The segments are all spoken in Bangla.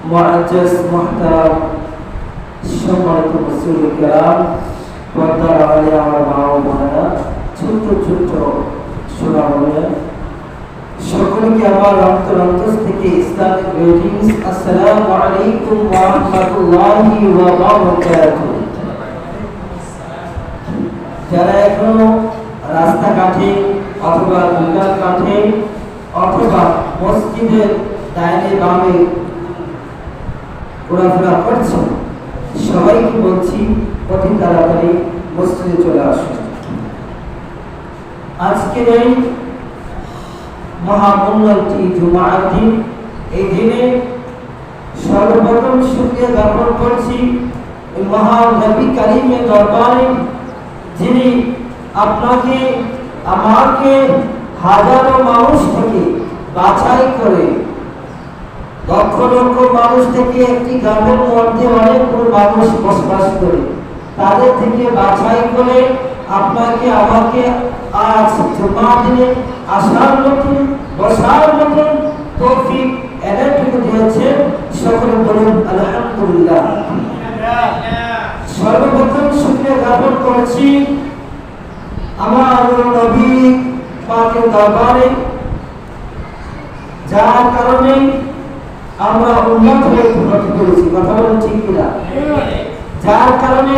মুআজ্জাজ মুহতারাম সম্মানিত মুসলিম কেরাম পর্দার আড়ালে আমার মা ও বোনেরা ছোট্ট ছোট্ট সোনা বোনেরা সকলকে আমার অন্তর অন্তর থেকে ইসলামিক গ্রিটিংস আসসালামু আলাইকুম ওয়া রাহমাতুল্লাহি ওয়া বারাকাতুহু যারা এখনও রাস্তাঘাটে অথবা দোকান কাঠে অথবা মসজিদের ডাইনে বামে ঘোরাফেরা করছে? সবাইকে বলছি, অতি তাড়াতাড়ি মসজিদে চলে আসুন আজকের এই মহামূল্যটি জুমার দিন, এই দিনে সর্বপ্রথম শুক্রিয়া জ্ঞাপন করছি এই মহান কালিমের দরবারে, যিনি আপনাকে, আমাকে হাজারো মানুষ থেকে বাছাই করে লক্ষ লক্ষ মানুষ থেকে একটি গ্রামের মধ্যে অনেকগুলো মানুষ বসবাস করে। তাদের থেকে বাছাই করে আপনাকে, আমাকে আজ জমা দিনে আসার মতন, বসার মতন তৌফিক এনার্টুকু দিয়েছে। সকলে বলুন, আলহামদুলিল্লাহ। সর্বপ্রথম শুক্রিয়া জ্ঞাপন করছি আমার নবী পাকের দরবারে, যার কারণে আমরা উন্নত হয়ে উন্নতি করেছি, কথা বলেন ঠিক কিনা? যার কারণে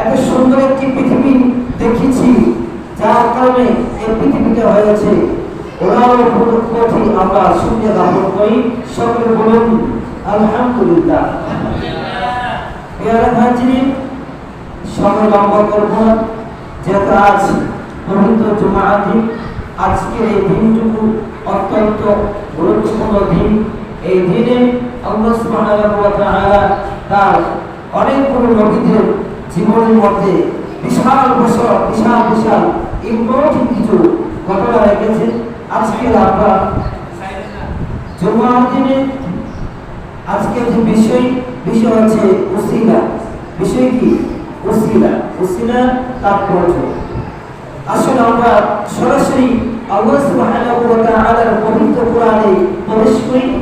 এত সুন্দর একটি পৃথিবী দেখেছি, যার কারণে এই পৃথিবীটা হয়েছে। ওরাও প্রতি আমরা শূন্য ধারণ করি, সকলে বলুন, আলহামদুলিল্লাহ। পেয়ারা ভাইজিনী, সময় লম্বা করব যেহেতু আজ পবিত্র জুমা আজকের এই দিনটুকু অত্যন্ত গুরুত্বপূর্ণ দিন। এই দিনে আল্লাহ সুবহানাহু ওয়া তাআলা তার অনেকগুলো নবীদের জীবনের মধ্যে বিশাল বিশাল বিশাল বিশাল ইম্পর্টেন্ট কিছু ঘটনা রেখেছে। আজকে আমরা জুমার দিনে আজকের যে বিষয় বিষয় হচ্ছে উসিলা। বিষয় কি? উসিলা। উসিলা তাৎপর্য আসলে আমরা সরাসরি আল্লাহ সুবহানাহু ওয়া তাআলার পবিত্র কোরআনে প্রবেশ করি।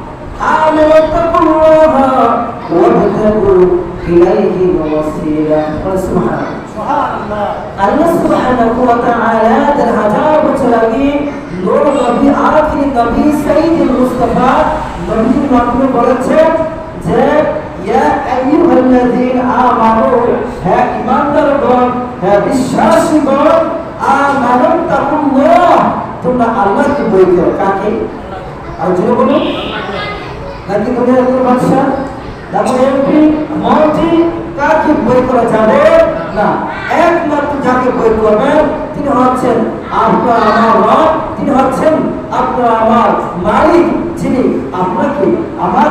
ইলাইহি ওয়াসিলা সুবহানাল্লাহ আল্লাহ সুবহানাহু ওয়া তাআলা দেড় হাজার বছর আগে নূর নবী আখির নবী সাইয়্যিদুল মুস্তাফা নবীর মাধ্যমে বলেছেন যে ইয়া আইয়ুহাল্লাযীন আমানু হে ঈমানদারগণ হে বিশ্বাসীগণ আমানু তাকুল্লাহ তোমরা আল্লাহকে ভয় করো কাকে? আর জোরে বলুন নাকি দুনিয়ার কোনো এমপি মন্ত্রী যাবে? না, একমাত্র যাকে ভয় করবেন, তিনি হচ্ছেন আপনার আমার রব, তিনি হচ্ছেন আপনার আমার মালিক, যিনি আপনাকে আমাকে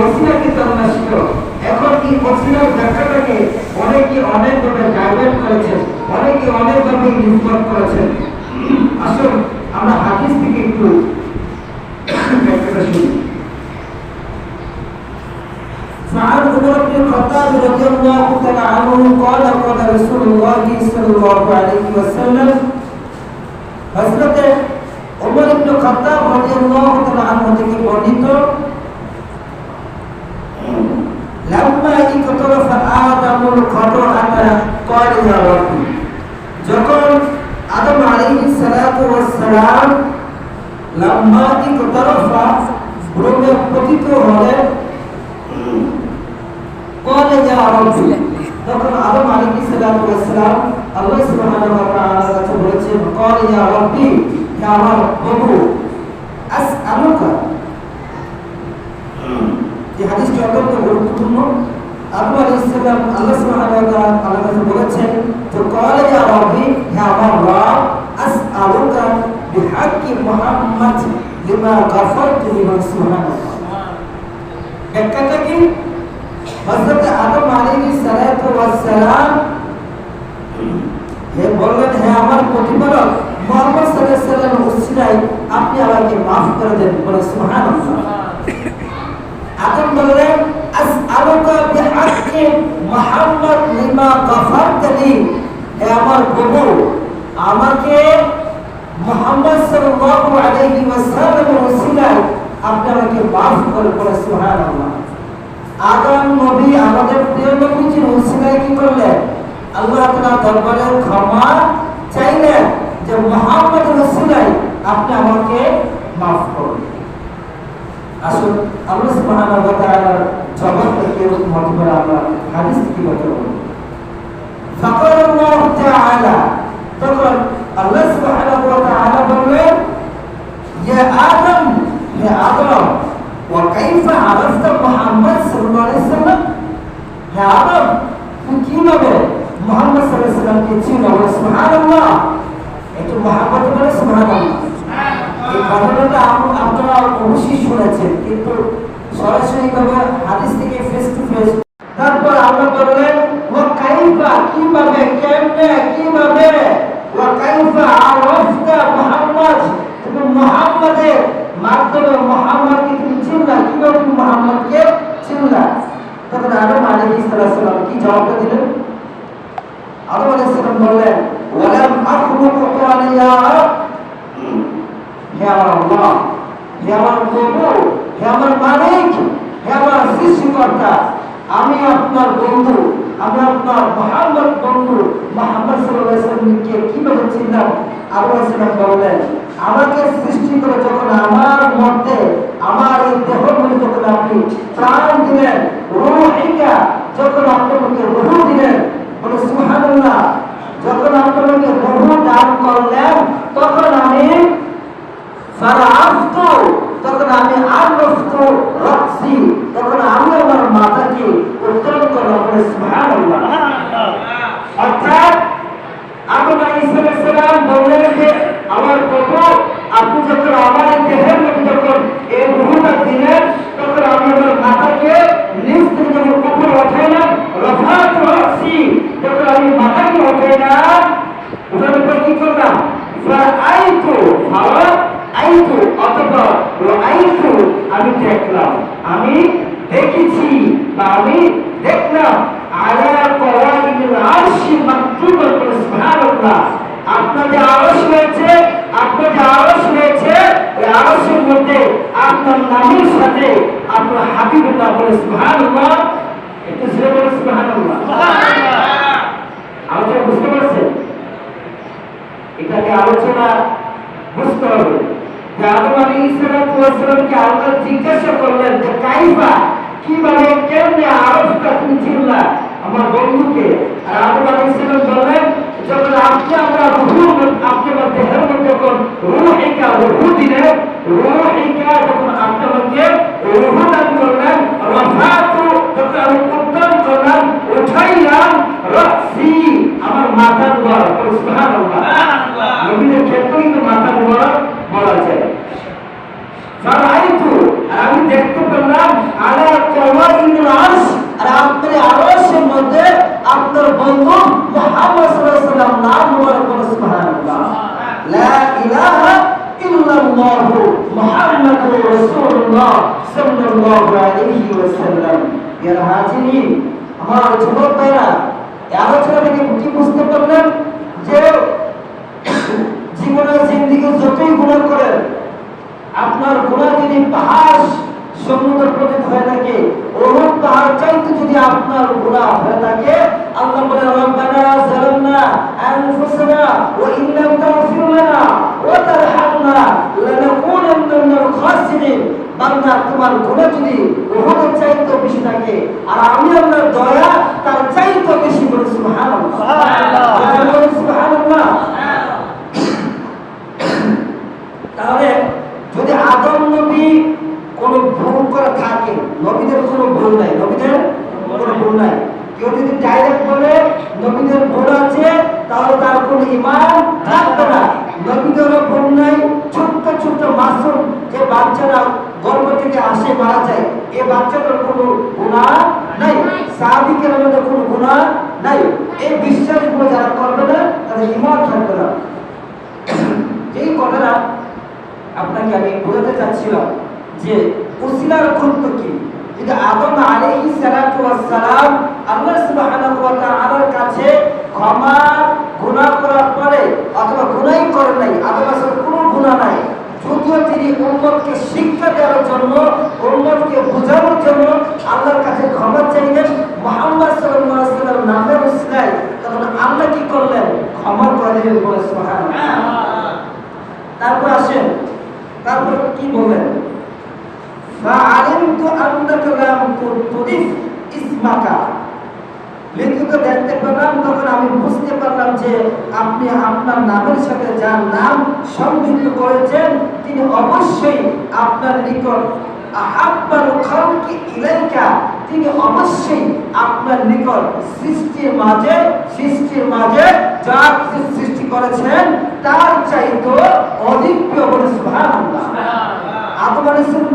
ওসিলা কিন্তু আমরা ছিল এখন এই ওসিলার ব্যাখ্যাটাকে অনেকে অনেকভাবে ডাইভার্ট করেছেন অনেকে অনেকভাবে নির্ভর করেছেন আসল আমরা হাদিস থেকে একটু ব্যাখ্যাটা শুনি سعد بن ربي الخطاب رضي الله تعالى عنه قال قال رسول الله صلى الله عليه وسلم حضرت عمر بن الخطاب رضي الله تعالى عنه থেকে বর্ণিত লাম্মা ইকতরফ আদমুল খতরাতা قال يا ربي যখন আদম আলাইহিস সালাতু ওয়াস সালাম লাম্মা ইকতরফা ভূমে পতিত হলেন قال يا ربي তখন আদম আলাইহিস সালাতু ওয়াস সালাম আল্লাহ সুবহানাহু ওয়া তাআলার কাছে বলেছেন قال يا ربي হে আমার প্রভু আসআলুকা এই হাদিসটি অত্যন্ত গুরুত্বপূর্ণ আবু আলী ইসলাম কি? হযরত আদম আলাইহিস সালাতু ওয়াস সালাম হে বললেন, হে আমার প্রতিপালক, মোহাম্মদ সাল্লাল্লাহু আলাইহি সাল্লামের উসিলায় আপনি আমাকে মাফ করে দেন বলে সুবহানাল্লাহ। আদম বললেন বিহাক্কি মুহাম্মদ লিমা গাফারতলি হে আমার প্রভু, আমাকে মুহাম্মদ সাল্লাল্লাহু আলাইহি ওয়াসাল্লামের উসিলায় আপনি আমাকে maaf করে বলে সুবহানাল্লাহ। আদম নবী আমাদের প্রিয় নবীজির উসিলায় কি করলেন? আল্লাহ তাআলা দরবারে ক্ষমা চাইলেন যে মুহাম্মদ রাসূলাই আপনি আমাকে maaf করুন। আসুন আল্লাহ সুবহানাহু ওয়া তাআলার জবাব থেকে এরকম হতে পারে আমরা হাদিস থেকে কথা বলবো فقال الله تعالى তখন আল্লাহ সুবহানাহু ওয়া তাআলা বললেন ইয়া আদম হে আদম وكيف عرفت محمد صلى আমি আপনার বন্ধু, আমি আপনার মোহাম্মদ বন্ধু মোহাম্মদ ওয়াসাল্লামকে কীভাবে চিনলাম? আবু হাসান বললেন, আমাকে সৃষ্টি করে যখন আমার মধ্যে আমার এই দেহ যখন আপনি প্রাণ দিলেন যখন দিলেন, বলে সুবহানাল্লাহ, যখন দান করলেন, তখন আমি ফারাফতু তখন আমি আরফতু রাসি তখন আমি আমার মাথাকে উত্তোলন করলাম বলে সুবহানাল্লাহ। অর্থাৎ আদম আলাইহিস সালাম বললেন যে, আমার প্রভু, আপনি যখন আমার দেহের আমার নিচ থেকে যখন উপরে উঠাইলাম রফাত রাসি তখন আমি মাথাকে উঠাইলাম উঠানোর পর কি করলাম ফাআইতু ফাওয়া আইতু অথবা আইতু আমি দেখলাম আমি দেখেছি বা আমি দেখলাম আলা কওয়াইমিল আরশি মাকতুবা করে সুবহানাল্লাহ আপনার যে আরশ রয়েছে আপনার যে আরশ রয়েছে ওই আরশের মধ্যে আপনার নামের সাথে আপনার হাবিবুল্লাহ বলে সুবহানাল্লাহ একটু জোরে বলে সুবহানাল্লাহ আলোচনা বুঝতে পারছেন এটাকে আলোচনা বুঝতে হবে যে আদম আলাইহিস সালামকে আল্লাহ জিজ্ঞাসা করলেন যে কাইফা কীভাবে কেমনে আরফটা তুমি চিনলা আমার বন্ধুকে আর আদম আলাইহিস সালাম বললেন যখন আপনি আমরা রুহু আপনি আমার দেহের মধ্যে যখন রুহিকা রুহু দিলেন রুহিকা যখন আপনি আমাকে রুহু দান করলেন রফাতু যখন আমি উত্তম করলাম উঠাইলাম রাসি আমার মাথার উপর সুবহানাল্লাহ নবীদের ক্ষেত্রে কিন্তু মাথার উপর বলা যায় ফারাইতু আর আমি দেখতে পেলাম আলা কাওয়াইমিল আরশ আর আপনার আরশের মধ্যে আপনার হাজিরি আমার যুবক এই আলোচনা থেকে কি বুঝতে পারলেন যে জীবনের জিন্দিগি যতই গুণা করেন, আপনার গুণা যদি পাহাড় সমুদ্র প্রতীত হয়ে থাকে। ওহদ পাহাড় চাইতে যদি আপনার গুণা হয়ে থাকে, আল্লাহ বলে রব্বানা জালামনা আনফুসানা ওয়া ইন লাম তাগফির লানা ওয়া তারহামনা লানাকুনান্না মিনাল খাসিরিন। বান্দা তোমার গুণা যদি ওহদের চাইতে বেশি থাকে, আর আমি আপনার দয়া, তার চাইতে বেশি করে তাহলে, যদি আদম নবী কোনো ভুল করে থাকে তিনি অবশ্যই আপনার নিকট সৃষ্টির মাঝে সৃষ্টির মাঝে যা কিছু সৃষ্টি করেছেন তার চাইতো অধিক প্রিয় বলে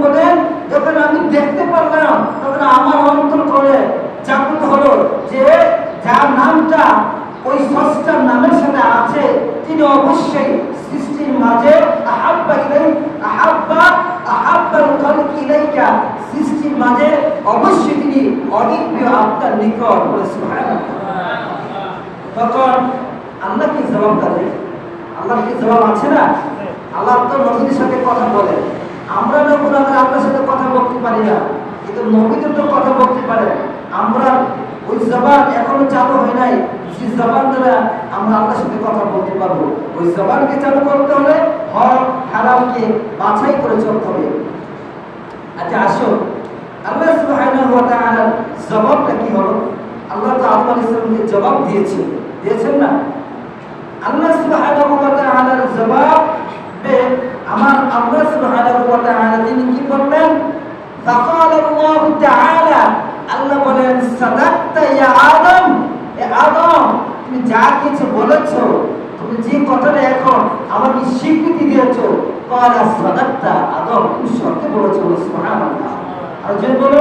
বলেন যখন আমি দেখতে পারলাম তখন আমার অন্তর করে জাগ্রত হলো যে যার নামটা ওই নামের সাথে আছে তিনি অবশ্যই সৃষ্টির মাঝে আহাব্বা ইলাই আহাব্বা সৃষ্টির মাঝে অবশ্যই তিনি অধিক প্রিয় নিকট সুবহানাল্লাহ। তখন আল্লাহ কি জবাব দেয় আল্লাহ কি জবাব আছে না? আল্লাহ তো নবীদের সাথে কথা বলে আমরা না গুণাগার আপনার সাথে কথা বলতে পারি না। কিন্তু নবীদের তো কথা বলতে পারে। আমরা ওই জবান এখনও চালু হয় নাই। যে জবান দ্বারা আমরা আল্লাহর সাথে কথা বলতে পারব। ওই জবানকে চালু করতে হলে হক, হারামকে বাছাই করে চলতে হবে। আচ্ছা আসো আল্লাহ সুবহানাহু ওয়া তাআলা জবাবটা কি হলো? আল্লাহ তো আব্বাল ইসলামকে জবাব দিয়েছে দিয়েছেন না? আল্লাহ সুবাহর জবাব আমার আল্লাহ সুবাহ তিনি কি বললেন? আল্লাহ যা কিছু বলেছ, তুমি যে কথাটা এখন স্বীকৃতি দিয়েছ কলা আদম, তুমি সত্যি বলেছ আর যদি বলো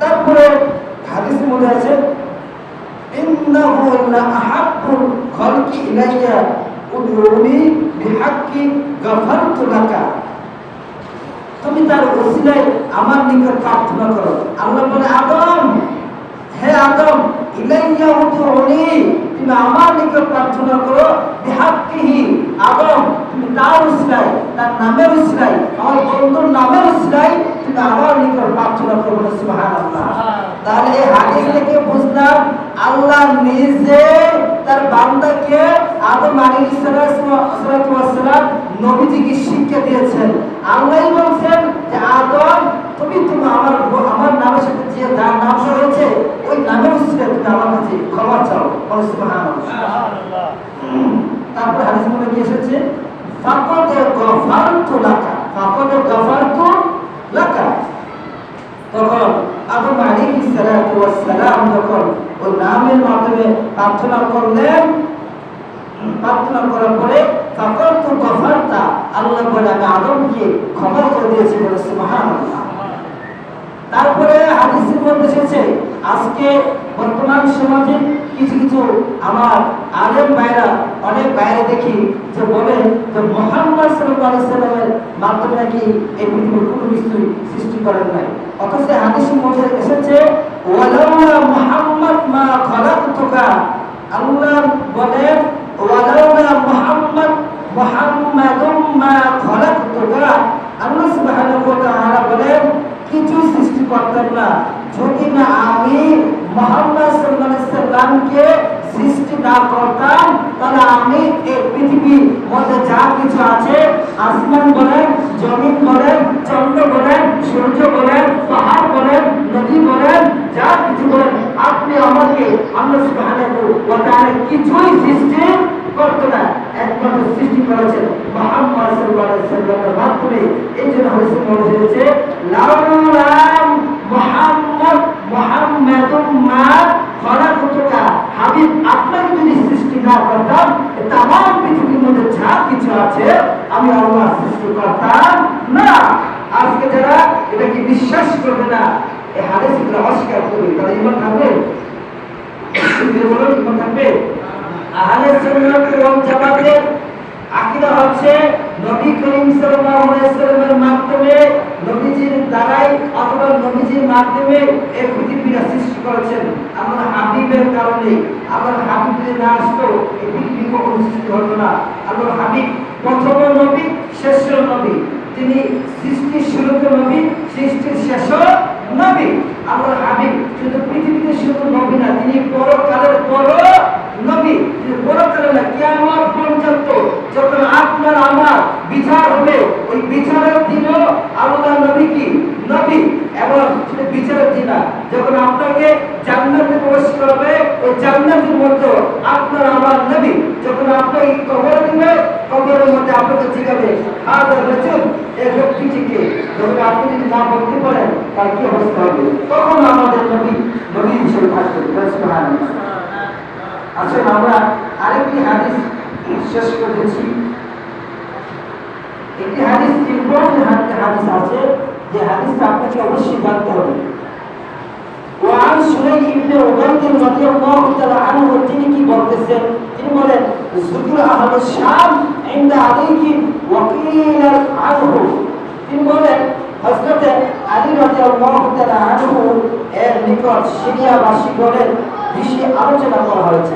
তারপরে হাদিসের মধ্যে আছে ইন্নাহু লা আহাব্বুল খালকি ইলাইয়া উদউনি বিহাক্কি গাফারতু লাকা। তুমি তার ওসিলায় আমার নিকট প্রার্থনা করো। আল্লাহ বলে, আদম, হে আদম, ইলাইয়া উদউনি তুমি আমার নিকট প্রার্থনা করো, বিহাক্কিহি, আদম, তুমি তার ওসিলায়, তার নামের ওসিলায়, আমার বন্ধুর নামের ওসিলায় তুমি আমার নিকট সুবহানাল্লাহ। তাহলে এই হাদিস থেকে বুঝলাম আল্লাহ নিজে তার বান্দাকে আদম আলাইহিস সালাম নবীজিকে শিক্ষা দিয়েছেন। আল্লাহই বলছেন যে আদম তুমি তুমি আমার আমার নামের সাথে যে যার নাম রয়েছে ওই নামের উসিলে তুমি আমার কাছে ক্ষমা চাও। বলো সুবহানাল্লাহ। তারপর হাদিস মধ্যে কি এসেছে? ফাকাদ গফারতু লাকা। ফাকাদ গফারতু লাকা তখন আদম আলাইহিস সালাতু ওয়াস সালাম যখন ওই নামের মাধ্যমে প্রার্থনা করলেন। প্রার্থনা করার পরে তখন তো গফারটা আল্লাহ বলে, আমি আদমকে ক্ষমা করে দিয়েছি বলে মহান তারপরে হাদিসের মধ্যে এসেছে, আজকে বর্তমান সমাজে কিছু কিছু আমার আলেম ভাইরা, অনেক বাইরে দেখি যে বলে যে মোহাম্মদ আলাইহি সাল্লামের মাধ্যমে নাকি এই পৃথিবীর কোনো কিছুই সৃষ্টি করেন নাই। অথচ হাদিসের মধ্যে এসেছে ওয়ালাউলা মুহাম্মদ মা খালাকতুকা। আল্লাহ বলেন ওয়ালাউলা মুহাম্মদ মুহাম্মাদুম মা খালাকতুকা। আল্লাহ সুবহানাহু ওয়া তাআলা বলেন কিছু সৃষ্টি করতেন না। যদি না আমি মোহাম্মদ সাল্লামকে সৃষ্টি না করতাম, তাহলে আমি এই পৃথিবীর মধ্যে যা কিছু আছে, আসমান বলেন, জমিন বলেন, চন্দ্র বলেন, সূর্য বলেন, পাহাড় বলেন, নদী বলেন, যা কিছু বলেন, আপনি আমাকে সুবহানাহু কিছুই সৃষ্টি করতো না, একমাত্র সৃষ্টি করেছেন মোহাম্মদ সাল্লামের মাধ্যমে। এই জন্য হাদিসে বলা হয়েছে, লাউলাম মোহাম্মদুম মা খলাকতুকা হাবিব, আপনাকে যদি সৃষ্টি না করতাম তাম পৃথিবীর মধ্যে যা কিছু আছে, আমি আল্লাহ সৃষ্টি করতাম না। আজকে যারা এটাকে বিশ্বাস করবে না এই হাদিস এগুলো অস্বীকার করবে। তারা ইমান থাকবে? বলুন ইমান থাকবে? আহলে সুন্নাত ওয়াল জামাতের আকীদা হচ্ছে নবী করিম সাল্লাল্লাহু আলাইহি সাল্লামের মাধ্যমে নবীজির দ্বারাই অথবা নবীজির মাধ্যমে এই পৃথিবীটা সৃষ্টি করেছেন। আমার হাবিবের কারণে আমার হাবিব যদি না আসতো এই পৃথিবী কখনো সৃষ্টি হতো না। আমার হাবিব প্রথম নবী, শেষ নবী। তিনি সৃষ্টির শুরুতে নবী, সৃষ্টির শেষ নবী। আমার হাবিব শুধু পৃথিবীতে শুধু নবী না, তিনি পরকালের পর নবী। তিনি পরকালে না, কিয়ামত পর্যন্ত যখন আপনার আমার বিচার হবে, ওই বিচারের দিনও আল্লাহ নবী কি? নবী। এবং বিচারের দিন যখন আপনাকে জান্নাতে প্রবেশ করবে, ওই জান্নাতের মধ্যে আপনার আমার নবী। যখন আপনাকে কবর দিবে, কবরের মধ্যে আপনাকে জিজ্ঞাবে আর রসুল এই ব্যক্তিটিকে যখন আপনি যদি না বলতে পারেন, তার কি অবস্থা হবে? তখন আমাদের নবী নবী হিসেবে থাকবে। আসলে আমরা আরেকটি হাদিস শেষ করেছি একটি হাদিস ইম্পর্টেন্ট হাদিস আছে যে হাদিসটা আপনাকে অবশ্যই জানতে হবে وعن سليم بن عبيد رضي الله تعالى عنه তিনি কি বলতেছেন তিনি বলেন যুকুর আহলে শাম عند عليك وقيل عنه তিনি বলেন হযরত আলী রাদিয়াল্লাহু তাআলা আনহু এর নিকট সিরিয়াবাসী বলেন বেশি আলোচনা করা হয়েছে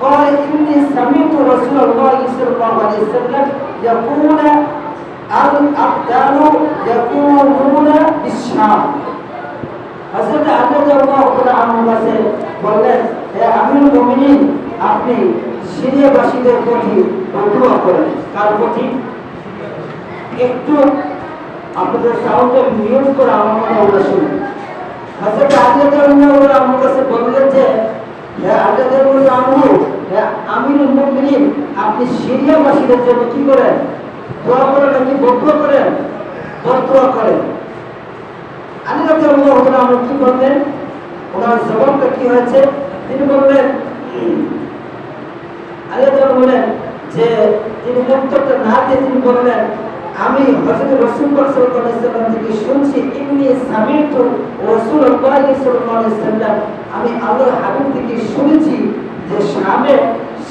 قال إني سمعت رسول الله صلى الله عليه وسلم يقول الأبدان يقولون بالشام হযরত আবু রাদিয়াল্লাহু তাআলা আনহু কাছে বললেন হে আমিরুল মুমিনিন আপনি সিরিয়াবাসীদের প্রতি দোয়া করেন কার প্রতি একটু আপনাদের সাউন্ডে মিউট করে আমার কথা ওরা শুনুন হযরত আলী রাদিয়াল্লাহু তাআলা আমার কাছে বললেন যে হে আলী রাদিয়াল্লাহু আনহু হে আমিরুল মুমিনিন, আপনি সিরিয়াবাসীদের জন্য কি করেন? দোয়া করেন নাকি বদুয়া করেন? করেন। আমরা কি বললেন? ওনার জবাবটা কি হয়েছে? তিনি বললেন আলী বলেন যে, তিনি উত্তরটা না দিয়ে তিনি বললেন আমি হযরত রাসূল সাল্লাল্লাহু আলাইহি সাল্লাম থেকে শুনছি ইন্নী সামিতু রাসূলুল্লাহ সাল্লাল্লাহু আলাইহি সাল্লাম আমি আল্লাহর হাবিব থেকে শুনেছি যে শামে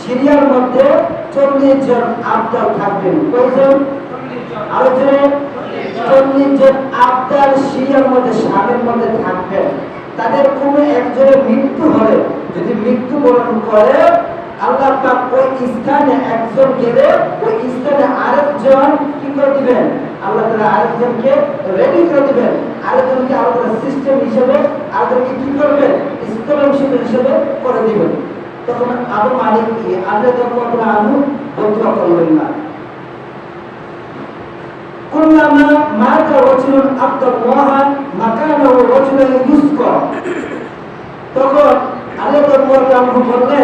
সিরিয়ার মধ্যে 40 জন আবদাল থাকবেন। কয়জন? আলোচনায় চল্লিশ জন আবদাল সিরিয়ার মধ্যে শামের মধ্যে থাকবেন। তাদের কোনো একজনের মৃত্যু হলে, যদি মৃত্যুবরণ করে আল্লাহ পাক ওই স্থানে একজন গেলে ওই স্থানে আরেকজন কি করে দিবেন আল্লাহ তাআলা আরেকজনকে রেডি করে দিবেন আরেকজনকে আলাদা সিস্টেম হিসেবে আরেকজনকে কি করবেন স্থল হিসেবে হিসেবে করে দিবেন তখন আবু মালিক কি আল্লাহ তাআলা আনু বন্ধুরা করবেন না كلما مات رجل عبد الله مكانه رجلا يسقى তখন আল্লাহ রাদিয়াল্লাহু বললেন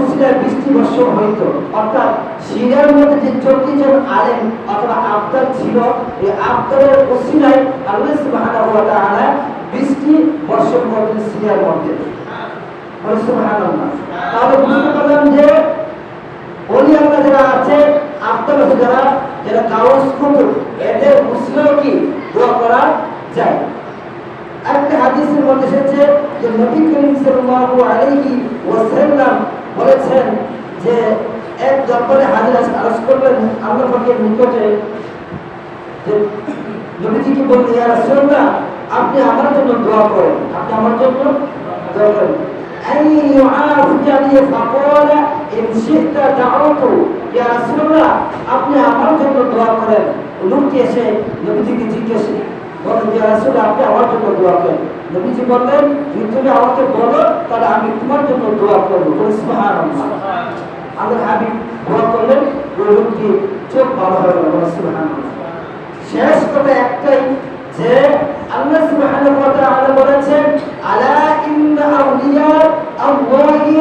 উসিলায় বৃষ্টি হইতো। অর্থাৎ সিরিয়ার মধ্যে যে চব্বিশ জন আলেম অথবা আবদার ছিল এই আবদারের উসিলায় আল্লাহ সুবহানাহু ওয়া তাআলা বৃষ্টি বর্ষণ করতেন সিরিয়ার মধ্যে। তাহলে বুঝতে পারলাম যে ওলি আল্লাহ যারা আছে, আবদার যারা যারা কাউস কুতুব এদের উসিলাও কি দোয়া করা যায়? একটা হাদিসের মধ্যে এসেছে যে নবী করিম সাল্লাল্লাহু আলাইহি ওয়াসাল্লাম বলেছেন যে এক দরবারে হাজির আছে আরজ করলেন আল্লাহ পাকের নিকটে যে নবীজি কি বললেন ইয়া রাসূলুল্লাহ আপনি আমার জন্য দোয়া করেন আপনি আমার জন্য দোয়া করেন أن يعافيني فقال إن شئت دعوت يا رسول الله আপনি আমার জন্য দোয়া করেন লোকটি এসে নবীজিকে জিজ্ঞেস বলেন যে রাসূল আপনি আমার জন্য দোয়া করেন নবীজি বললেন যদি আমাকে বলো, তাহলে আমি তোমার জন্য দোয়া করব। বলে, সুবহানাল্লাহ। আল্লাহ দোয়া করলেন চোখ ভালো হয়ে গেল। বলে, সুবহানাল্লাহ। শেষ কথা একটাই, যে আল্লাহ সুবহানাহু ওয়া তাআলা বলেছেন, আলা ইন্না আউলিয়া আল্লাহি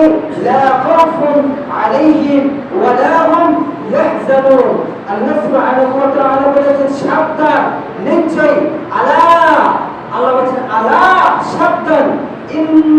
লা খাউফুন আলাইহিম ওয়া লা হুম ইয়াহজানুন আল্লাহ সুবহানাহু ওয়া তাআলা বলেছেন, সাবধান নিশ্চয় আলা আল্লাহ বলেছেন আলা সাবধান ইন্না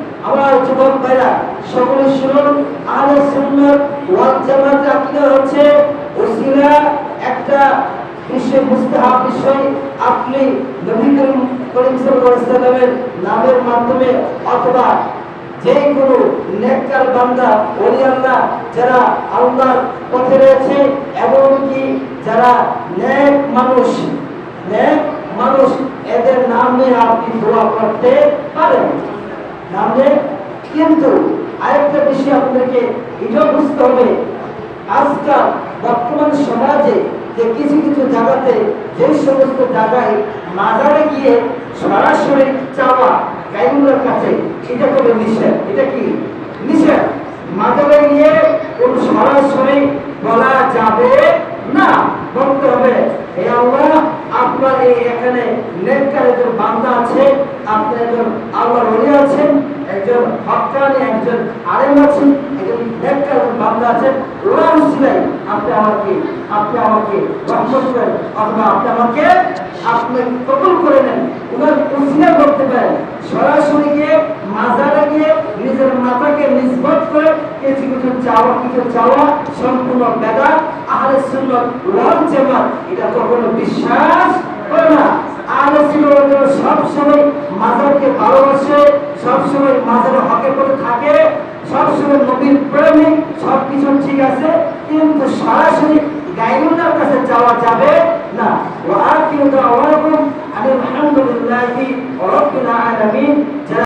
আমার যুবক ভাইরা, সকলে শুনুন, আহলে সুন্নাত ওয়াল জামাত আকীদা হচ্ছে ওসিলা একটা বিষয়, মুস্তাহাব বিষয়। আপনি নবী করিম করিম সাল্লাল্লাহু নামের মাধ্যমে অথবা যে কোনো নেককার বান্দা, ওলি আল্লাহ, যারা আল্লাহর পথে রয়েছে, এবং কি যারা নেক মানুষ নেক মানুষ, এদের নামে আপনি দোয়া করতে পারেন। নামে কিন্তু আরেকটা বিষয় আপনাদেরকে এটাও বুঝতে হবে। আজকাল বর্তমান সমাজে যে কিছু কিছু জায়গাতে যে সমস্ত জায়গায় মাজারে গিয়ে সরাসরি চাওয়া গাইগুলোর কাছে এটা করে নিষেধ। এটা কি? নিষেধ। মাজারে গিয়ে কোন সরাসরি বলা যাবে না। বলতে হবে। হে আল্লাহ, আপনার এই এখানে নেককার একজন বান্দা আছে আপনার একজন আল্লাহর ওলি আছেন একজন আছেন, একজন বান্দা আছেন। আপনি আমাকে আপনি আমাকে, রহমত করেন অথবা আপনি আমাকে আপনি কবুল করে নেন। ওনার করতে পারেন। সরাসরি গিয়ে মাজারে গিয়ে নিজের মাথাকে নিষ্পত করে চাওয়া, কিছু চাওয়া, সম্পূর্ণ বেদা আহলে সুন্নাত ওয়াল জামাত, এটা কখনো বিশ্বাস করে না। আহলে সুন্নাত সব সময় মাজারকে ভালোবাসে সব সময় মাজারের হকের থাকে সব নবীর প্রেমিক সব ঠিক আছে, কিন্তু সরাসরি গাইবুল্লাহর কাছে যাওয়া যাবে না। ওয়া আকিরু দাওয়াকুম আলহামদুলিল্লাহি রাব্বিল আলামিন।